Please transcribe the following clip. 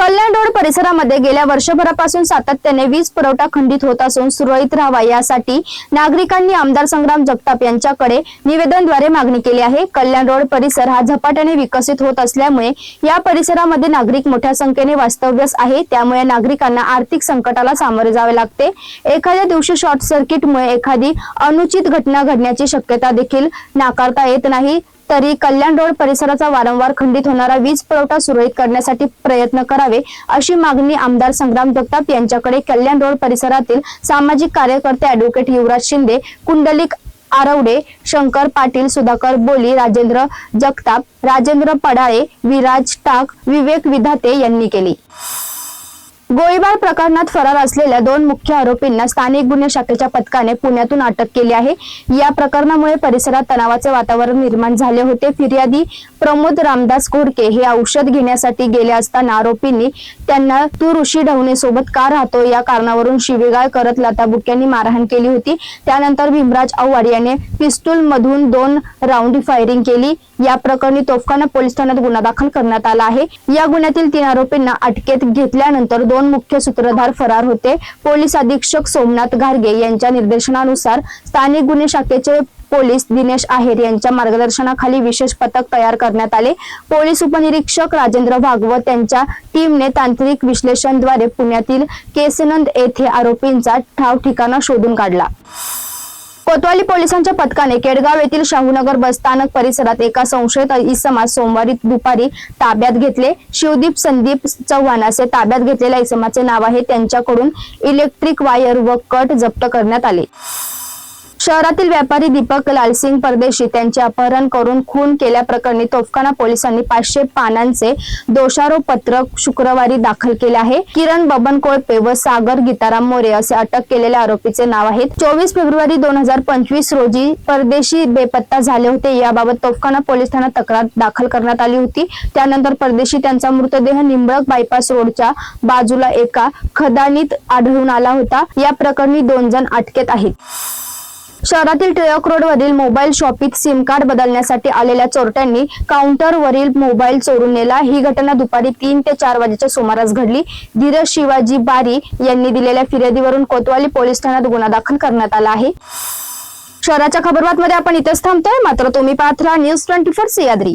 कल्याण road परिसरामध्ये गेल्या वर्षभरापासून सातत्याने वीज पुरवठा खंडित होत असून सुरळीत राहावा यासाठी नागरिकांनी आमदार संग्राम जगताप यांच्याकडे निवेदनद्वारे मागणी केली आहे. कल्याण रोड परिसर हा झपाट्याने विकसित होत असल्यामुळे या परिसरामध्ये नागरिक मोठ्या संख्येने वास्तव्यस आहे. त्यामुळे नागरिकांना आर्थिक संकटाला सामोरे जावे लागते. एखाद्या दिवशी शॉर्ट सर्किटमुळे एखादी अनुचित घटना घडण्याची शक्यता देखील नाकारता येत नाही. तरी कल्याण रोड परिसराचा वारंवार खंडित होणारा वीज पुरवठा सुरळीत करण्यासाठी प्रयत्न करावे अशी मागणी आमदार संग्राम जगताप यांच्याकडे कल्याण रोड परिसरातील सामाजिक कार्यकर्ते अॅडव्होकेट युवराज शिंदे कुंडलिक आरवडे शंकर पाटील सुधाकर बोली राजेंद्र जगताप राजेंद्र पडाळे विराज टाक विवेक विधाते यांनी केली. गोळीबार प्रकरणात फरार असलेल्या दोन मुख्य आरोपींना स्थानिक गुन्हे शाखेच्या पथकाने पुण्यातून अटक केली आहे. या प्रकरणामुळे परिसरात तणावाचे वातावरण निर्माण झाले होते. फिर्यादी प्रमोद रामदास घोडके हे औषध घेण्यासाठी गेले असताना आरोपींनी त्यांना तू ऋषी ढवणे सोबत का राहतो या कारणावरून शिवेगाळ करत लताबुक्यांनी मारहाण केली होती. त्यानंतर भीमराज आव्हाड याने पिस्तूल मधून दोन राऊंड फायरिंग केली. या प्रकरणी तोफखाना पोलीस ठाण्यात गुन्हा दाखल करण्यात आला आहे. या गुन्ह्यातील तीन आरोपींना अटकेत घेतल्यानंतर दोन मुख्य सूत्रधार फरार होते. पोलीस अधीक्षक सोमनाथ घारगे यांच्या निर्देशनानुसार स्थानिक गुन्हे शाखेचे पोलीस दिनेश आहेर यांच्या मार्गदर्शनाखाली विशेष पथक तयार करण्यात आले. पोलीस उपनिरीक्षक राजेंद्र भागवत यांच्या टीमने तांत्रिक विश्लेषणद्वारे पुण्यातील केसनंद येथे आरोपींचा ठाव ठिकाणा शोधून काढला. कोतवाली पोलिसांच्या पथकाने केडगाव येथील शाहूनगर बसस्थानक परिसरात एका संशयित इसमात सोमवारी दुपारी ताब्यात घेतले. शिवदीप संदीप चव्हाण असे ताब्यात घेतलेल्या इसमाचे नाव आहे. त्यांच्याकडून इलेक्ट्रिक वायर व कट जप्त करण्यात आले. शहरातील व्यापारी दीपक लालसिंग परदेशी त्यांचे अपहरण करून खून केल्याप्रकरणी तोफखाना पोलिसांनी पाचशे पानांचे दोषारोप पत्र शुक्रवारी दाखल केले आहे. किरण बबन कोळपे व सागर गीताराम मोरे असे अटक केलेल्या आरोपीचे नाव आहेत चोवीस फेब्रुवारी दोन हजार पंचवीस रोजी परदेशी बेपत्ता झाले होते. याबाबत तोफखाना पोलीस ठाण्यात तक्रार दाखल करण्यात आली होती. त्यानंतर परदेशी त्यांचा मृतदेह निंबळक बायपास रोडच्या बाजूला एका खदानीत आढळून आला होता. या प्रकरणी दोन जण अटकेत आहेत. शहरातील टिळक रोड वरील मोबाईल शॉपीत सिम कार्ड बदलण्यासाठी आलेल्या चोरट्यांनी काउंटरवरील मोबाईल चोरून नेला. ही घटना दुपारी तीन ते चार वाजेच्या सुमारास घडली. धीरज शिवाजी बारी यांनी दिलेल्या फिर्यादीवरून कोतवाली पोलीस ठाण्यात गुन्हा दाखल करण्यात आला आहे. शहराच्या खबरबातमध्ये आपण इथेच थांबतोय. मात्र तुम्ही पाहत राहा न्यूज ट्वेंटी फोर सह्याद्री